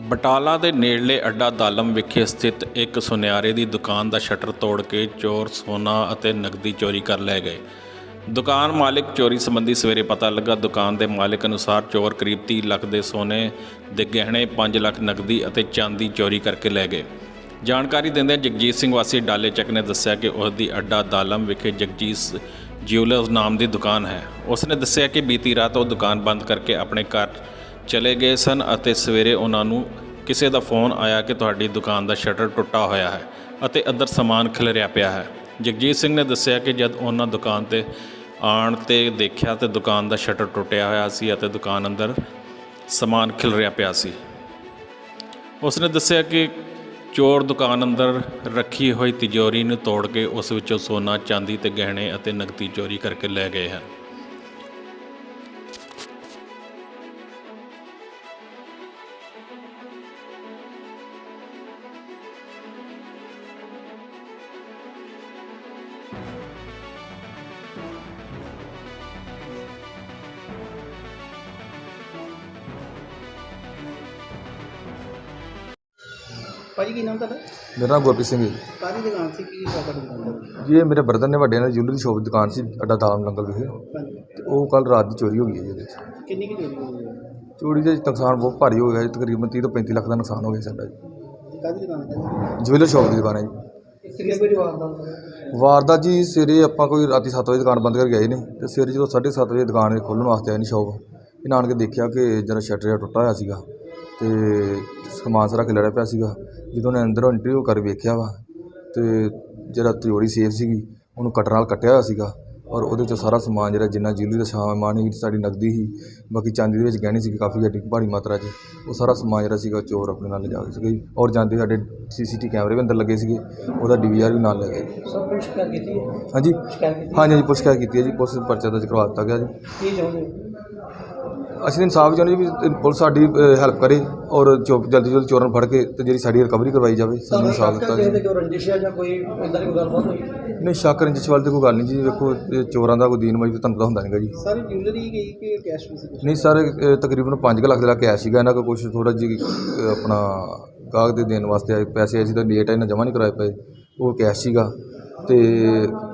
ਬਟਾਲਾ ਦੇ ਨੇੜਲੇ ਅੱਡਾ ਦਾਲਮ ਵਿਖੇ ਸਥਿਤ ਇੱਕ ਸੁਨਿਆਰੇ ਦੀ ਦੁਕਾਨ ਦਾ ਸ਼ਟਰ ਤੋੜ ਕੇ ਚੋਰ ਸੋਨਾ ਅਤੇ ਨਕਦੀ ਚੋਰੀ ਕਰ ਲੈ ਗਏ। ਦੁਕਾਨ ਮਾਲਕ ਚੋਰੀ ਸੰਬੰਧੀ ਸਵੇਰੇ ਪਤਾ ਲੱਗਾ, ਦੁਕਾਨ ਦੇ ਮਾਲਕ ਅਨੁਸਾਰ ਚੋਰ ਕਰੀਬ 30 ਲੱਖ ਦੇ ਸੋਨੇ ਦੇ ਗਹਿਣੇ 5 ਲੱਖ ਨਕਦੀ ਅਤੇ ਚਾਂਦੀ ਚੋਰੀ ਕਰਕੇ ਲੈ ਗਏ। ਜਾਣਕਾਰੀ ਦਿੰਦਿਆਂ ਜਗਜੀਤ ਸਿੰਘ ਵਾਸੀ ਡਾਲੇ ਚੱਕ ਨੇ ਦੱਸਿਆ ਕਿ ਉਸ ਦੀ ਅੱਡਾ ਦਾਲਮ ਵਿਖੇ ਜਗਜੀਤ ਜਿਊਲਰਸ ਨਾਮ ਦੀ ਦੁਕਾਨ ਹੈ। ਉਸ ਨੇ ਦੱਸਿਆ ਕਿ ਬੀਤੀ ਰਾਤ ਉਹ ਦੁਕਾਨ ਬੰਦ ਕਰਕੇ ਆਪਣੇ ਘਰ ਚਲੇ ਗਏ ਸਨ ਅਤੇ ਸਵੇਰੇ ਉਹਨਾਂ ਨੂੰ ਕਿਸੇ ਦਾ ਫੋਨ ਆਇਆ ਕਿ ਤੁਹਾਡੀ ਦੁਕਾਨ ਦਾ ਸ਼ਟਰ ਟੁੱਟਾ ਹੋਇਆ ਹੈ ਅਤੇ ਅੰਦਰ ਸਮਾਨ ਖਿਲਰਿਆ ਪਿਆ ਹੈ। ਜਗਜੀਤ ਸਿੰਘ ਨੇ ਦੱਸਿਆ ਕਿ ਜਦ ਉਹਨਾਂ ਦੁਕਾਨ ਤੇ ਆਣ ਤੇ ਦੇਖਿਆ ਤੇ ਦੁਕਾਨ ਦਾ ਸ਼ਟਰ ਟੁੱਟਿਆ ਹੋਇਆ ਸੀ ਅਤੇ ਦੁਕਾਨ ਅੰਦਰ ਸਮਾਨ ਖਿਲਰਿਆ ਪਿਆ ਸੀ। ਉਸਨੇ ਦੱਸਿਆ ਕਿ ਚੋਰ ਦੁਕਾਨ ਅੰਦਰ ਰੱਖੀ ਹੋਈ ਤਿਜੋਰੀ ਨੂੰ ਤੋੜ ਕੇ ਉਸ ਵਿੱਚੋਂ ਸੋਨਾ ਚਾਂਦੀ ਤੇ ਗਹਿਣੇ ਅਤੇ ਨਕਦੀ ਚੋਰੀ ਕਰਕੇ ਲੈ ਗਏ ਹਨ। ਭਾਜੀ ਕੀ ਨਾਮ ਤੁਹਾਡਾ? ਮੇਰਾ ਨਾਮ ਗੁਰਪ੍ਰੀਤ ਸਿੰਘ ਹੈ ਕਾਹਦੀ ਦੁਕਾਨ ਸੀ? ਕੀ ਪਤਾ ਦੁਕਾਨ ਜੀ ਇਹ ਮੇਰੇ ਬ੍ਰਦਰ ਨੇ ਵੱਡੇ ਨੇ ਜੁਐਲਰੀ ਸ਼ੋਪ ਦੀ ਦੁਕਾਨ ਸੀ ਅੱਡਾ ਦਾਲਮ ਨੰਗਲ ਵਿਖੇ। ਤੇ ਉਹ ਕੱਲ ਰਾਤ ਦੀ ਚੋਰੀ ਹੋ ਗਈ ਹੈ ਜੀ ਇਹਦੇ ਵਿੱਚ। ਕਿੰਨੀ ਕੀ ਚੋਰੀ ਹੋਈ ਹੈ? ਚੋਰੀ ਦੇ ਨੁਕਸਾਨ ਬਹੁਤ ਭਾਰੀ ਹੋ ਗਿਆ ਜੀ ਤਕਰੀਬਨ 30 ਤੋਂ 35 ਲੱਖ ਦਾ ਨੁਕਸਾਨ ਹੋ ਗਿਆ ਸਾਡਾ ਜੀ। ਕਾਹਦੀ ਦੁਕਾਨ ਹੈ? ਜੁਐਲਰ ਸ਼ੋਪ ਦੀ ਦੁਕਾਨ ਹੈ ਜੀ। ਕਿੰਨੇ ਕੋਈ ਜਵਾਬ ਦਾ ਵਾਰਦਾਤ ਜੀ ਸਵੇਰੇ ਆਪਾਂ ਕੋਈ ਰਾਤੀ 7 ਵਜੇ ਦੁਕਾਨ ਬੰਦ ਕਰਕੇ ਗਏ ਨੇ ਤੇ ਸਵੇਰੇ ਜਦੋਂ 7:30 ਵਜੇ ਦੁਕਾਨ ਖੋਲ੍ਹਣ ਵਾਸਤੇ ਆਏ ਨੇ ਸ਼ੋਪ ਇਹਨਾਂ ਆਣ ਕੇ ਦੇਖਿਆ ਕਿ ਜਿਹੜਾ ਸ਼ਟਰ ਟੁੱਟਾ ਹੋਇਆ ਸੀਗਾ ਤੇ ਸਮਾਨ ਸਾਰਾ ਖਿਲਰਿਆ ਪਿਆ ਸੀਗਾ। ਜਦੋਂ ਉਹਨੇ ਅੰਦਰੋਂ ਇੰਟਰਵਿਊ ਕਰ ਵੇਖਿਆ ਵਾ ਤੇ ਜਿਹੜਾ ਤਿਜੋਰੀ ਸੇਫ ਸੀਗੀ ਉਹਨੂੰ ਕਟਰ ਨਾਲ ਕੱਟਿਆ ਹੋਇਆ ਸੀਗਾ ਔਰ ਉਹਦੇ ਚੋਂ ਸਾਰਾ ਸਮਾਨ ਜਿਹੜਾ ਜਿੰਨਾ ਜਿਊਲਰੀ ਦਾ ਸਮਾਨ ਸੀ ਸਾਡੀ ਨਕਦੀ ਸੀ ਬਾਕੀ ਚਾਂਦੀ ਦੇ ਵਿੱਚ ਗਹਿਣੀ ਸੀ ਕਾਫੀ ਜ਼ਿਆਦਾ ਭਾਰੀ ਮਾਤਰਾ 'ਚ ਉਹ ਸਾਰਾ ਸਮਾਨ ਜਿਹੜਾ ਸੀਗਾ ਚੋਰ ਆਪਣੇ ਨਾਲ ਲਿਜਾ ਕੇ ਸੀਗਾ ਔਰ ਜਾਂਦੇ ਸਾਡੇ ਸੀਸੀਟੀ ਕੈਮਰੇ ਵੀ ਅੰਦਰ ਲੱਗੇ ਸੀਗੇ ਉਹਦਾ ਡੀਵੀਆਰ ਵੀ ਨਾਲ ਲੈ ਗਏ। ਸਭ ਕੁਝ ਕਰ ਕੀਤੀ ਹੈ? ਹਾਂਜੀ। ਹਾਂਜੀ ਹਾਂਜੀ ਪੁਲਿਸ ਕੀਤੀ ਹੈ ਜੀ ਪੁਲਿਸ ਪਰਚਾ ਦਰਜ ਕਰਵਾ ਦਿੱਤਾ ਗਿਆ ਜੀ। ਕੀ ਚਾਹੁੰਦੇ ਅਸੀਂ ਤਾਂ ਇਨਸਾਫ ਚਾਹੁੰਦੇ ਵੀ ਪੁਲਿਸ ਸਾਡੀ ਹੈਲਪ ਕਰੇ ਔਰ ਚੋ ਜਲਦੀ ਜਲਦੀ ਚੋਰਾਂ ਨੂੰ ਫੜ ਕੇ ਤੇ ਜਿਹੜੀ ਸਾਡੀ ਰਿਕਵਰੀ ਕਰਵਾਈ ਜਾਵੇ ਸਾਨੂੰ ਇਨਸਾਫ ਦਿੱਤਾ ਜੀ ਕੋਈ ਰੰਜਿਸ਼ ਹੈ ਜਾਂ ਕੋਈ ਇਦਾਂ ਦੀ ਗੱਲਬਾਤ ਹੋਈ? ਨਹੀਂ ਸ਼ੱਕ ਰੰਜਿਸ਼ ਵਾਲੀ ਤੇ ਕੋਈ ਗੱਲ ਨਹੀਂ ਜੀ ਵੇਖੋ ਇਹ ਚੋਰਾਂ ਦਾ ਕੋਈ ਦੀਨ ਮਾਈ ਤੁਹਾਨੂੰ ਪਤਾ ਹੁੰਦਾ ਨਹੀਂਗਾ ਜੀ। ਸਾਰੀ ਜਿਊਲਰੀ ਗਈ ਕਿ ਕੈਸ਼ ਵੀ ਸੀ? ਨਹੀਂ ਸਰ ਇਹ ਤਕਰੀਬਨ 5 ਲੱਖ ਦਾ ਕੈਸ਼ ਸੀਗਾ ਇਹਨਾਂ ਕੋਲ ਕੁਝ ਥੋੜਾ ਜਿਹੀ ਆਪਣਾ ਗਾਹਕ ਦੇ ਦੇਣ ਵਾਸਤੇ ਆਏ ਪੈਸੇ ਅਸੀਂ ਤਾਂ ਲੇਟ ਇਹਨਾਂ ਜਮ੍ਹਾਂ ਨਹੀਂ ਕਰਾਏ ਪਏ ਉਹ ਕੈਸ਼ ਸੀਗਾ। ਤੇ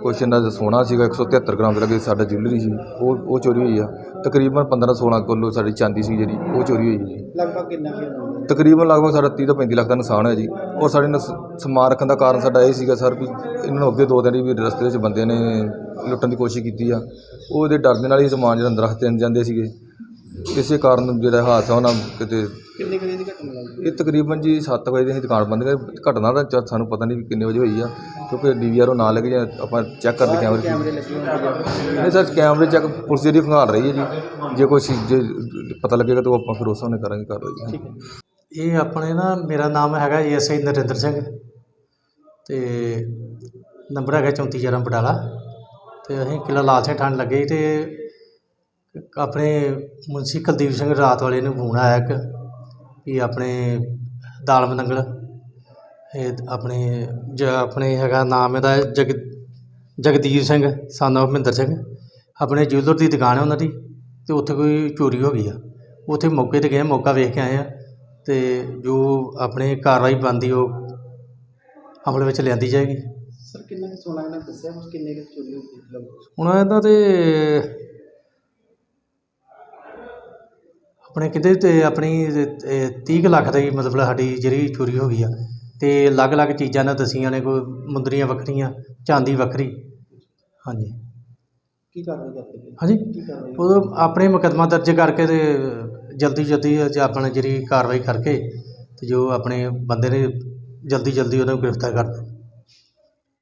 ਕੁਛ ਇਹਨਾਂ ਦਾ ਸੋਨਾ ਸੀਗਾ 173 ਗ੍ਰਾਮ ਦੇ ਲੱਗੇ ਸਾਡਾ ਜਿਊਲਰੀ ਸੀ ਉਹ ਉਹ ਚੋਰੀ ਹੋਈ ਆ। ਤਕਰੀਬਨ 15 16 ਕਿਲੋ ਸਾਡੀ ਚਾਂਦੀ ਸੀ ਜਿਹੜੀ ਉਹ ਚੋਰੀ ਹੋਈ ਜੀ। ਲਗਭਗ ਕਿੰਨਾ ਕੀ ਤਕਰੀਬਨ ਲਗਭਗ ਸਾਡਾ 30 ਤੋਂ 35 ਲੱਖ ਦਾ ਨੁਕਸਾਨ ਹੋਇਆ ਜੀ। ਔਰ ਸਾਡੇ ਨੁਕਸ- ਸਮਾਨ ਰੱਖਣ ਦਾ ਕਾਰਨ ਸਾਡਾ ਇਹ ਸੀਗਾ ਸਰ ਵੀ ਇਹਨਾਂ ਨੂੰ ਅੱਗੇ ਦੋ ਦਿਨ ਵੀ ਰਸਤੇ ਵਿੱਚ ਬੰਦੇ ਨੇ ਲੁੱਟਣ ਦੀ ਕੋਸ਼ਿਸ਼ ਕੀਤੀ ਆ। ਉਹਦੇ ਡਰ ਦੇ ਨਾਲ ਹੀ ਸਮਾਨ ਜਿਹੜਾ ਅੰਦਰ ਦੇਣ ਜਾਂਦੇ ਸੀਗੇ। ਇਸੇ ਕਾਰਨ ਜਿਹੜਾ ਹਾਦਸਾ ਉਹਨਾਂ ਕਿਤੇ ਕਿੰਨੇ ਵਜੇ ਦੀ ਘਟਨਾ? ਲੱਗੀ ਇਹ ਤਕਰੀਬਨ ਜੀ 7 ਵਜੇ ਦੀ ਅਸੀਂ ਦੁਕਾਨ ਬੰਦ ਕਰ। ਘਟਨਾ ਦਾ ਸਾਨੂੰ ਪਤਾ ਨਹੀਂ ਕਿੰਨੇ ਵਜੇ ਹੋਈ ਆ। ਕਿਉਂਕਿ ਡੀਵੀਆਰ ਉਹ ਨਾਲ ਲੈ ਕੇ ਜਾਂ ਆਪਾਂ ਚੈੱਕ ਕਰਦੇ ਕੈਮਰੇ ਕੈਮਰੇ ਲੱਗੇ ਹੋਣਗੇ ਨਹੀਂ ਸਰ ਕੈਮਰੇ ਚੈੱਕ ਪੁਲਿਸ ਜਿਹੜੀ ਖੰਗਾਲ ਰਹੀ ਹੈ ਜੀ। ਜੇ ਕੋਈ ਚੀਜ਼- ਜੇ ਪਤਾ ਲੱਗੇਗਾ ਤਾਂ ਉਹ ਆਪਾਂ ਫਿਰ ਉਸ ਹਿਸਾਬ ਨਾਲ ਕਰਾਂਗੇ ਕਾਰਵਾਈ। ਇਹ ਆਪਣੇ ਨਾ ਮੇਰਾ ਨਾਮ ਹੈਗਾ ਐਸਆਈ ਨਰਿੰਦਰ ਸਿੰਘ ਤੇ ਨੰਬਰ ਹੈਗਾ 3411 ਬਟਾਲਾ ਤੇ ਅਸੀਂ ਕਿਲਾ ਲਾਲ ਸਿੰਘ ਠੰਡ ਲੱਗੇ ਸੀ ਤੇ ਆਪਣੇ ਮੁਨਸੀ ਕੁਲਦੀਪ ਸਿੰਘ ਰਾਤ ਵਾਲੇ ਨੂੰ ਫੋਨ ਆਇਆ ਇੱਕ ਵੀ ਆਪਣੇ ਦਾਲਮ ਨੰਗਲ ਇਹ ਆਪਣੇ ਜ ਆਪਣੇ ਹੈਗਾ ਨਾਮ ਇਹਦਾ ਜਗ ਜਗਦੀਪ ਸਿੰਘ son of ਮਹਿੰਦਰ ਸਿੰਘ। ਆਪਣੇ ਜੁਐਲਰ ਦੀ ਦੁਕਾਨ ਹੈ ਉਹਨਾਂ ਦੀ ਤੇ ਉੱਥੇ ਕੋਈ ਚੋਰੀ ਹੋ ਗਈ ਆ। ਉੱਥੇ ਮੌਕੇ ਤੇ ਗਏ ਮੌਕਾ ਵੇਖ ਕੇ ਆਏ ਆ ਤੇ ਜੋ ਆਪਣੇ ਕਾਰਵਾਈ ਬਣਦੀ ਉਹ ਅਮਲ ਵਿੱਚ ਲਿਆਂਦੀ ਜਾਏਗੀ। ਸਰ ਕਿੰਨਾ ਕੁ ਸੋਨਾ ਇਹਨਾਂ ਨੇ ਦੱਸਿਆ ਕੁਛ ਕਿੰਨੇ ਕੁ ਚੋਰੀ ਹੋਈ ਲਗਭਗ ਹੁਣ ਇਹਨਾਂ ਤੇ ਆਪਣੇ ਕਿਤੇ ਤੇ ਆਪਣੀ ਇਹ 30 ਕੁ ਲੱਖ ਦੀ ਮਤਲਬ ਸਾਡੀ ਜਿਹੜੀ ਚੋਰੀ ਹੋ ਗਈ ਆ। ਤੇ ਅਲੱਗ-ਅਲੱਗ ਚੀਜ਼ਾਂ ਨੇ ਦਸੀਆਂ ਨੇ ਕੋਈ ਮੁੰਦਰੀਆਂ ਵੱਖਰੀਆਂ ਚਾਂਦੀ ਵੱਖਰੀ। ਹਾਂਜੀ। ਕੀ ਕਾਰਵਾਈ ਕਰਦੇ? ਹਾਂਜੀ। ਕੀ ਕਾਰਵਾਈ ਉਦੋਂ ਆਪਣੇ ਮੁਕੱਦਮਾ ਦਰਜ ਕਰਕੇ ਤੇ ਜਲਦੀ ਜਲਦੀ ਅੱਜ ਆਪਣਾ ਜਿਹੜੀ ਕਾਰਵਾਈ ਕਰਕੇ ਤੇ ਜੋ ਆਪਣੇ ਬੰਦੇ ਨੇ ਜਲਦੀ ਜਲਦੀ ਉਹਨੂੰ ਗ੍ਰਿਫਤਾਰ ਕਰ